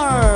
Oh.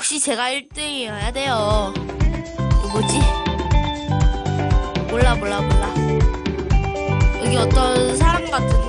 역시 제가 1등이어야 돼요. 뭐지? 몰라, 몰라, 몰라. 여기 어떤 사람 같은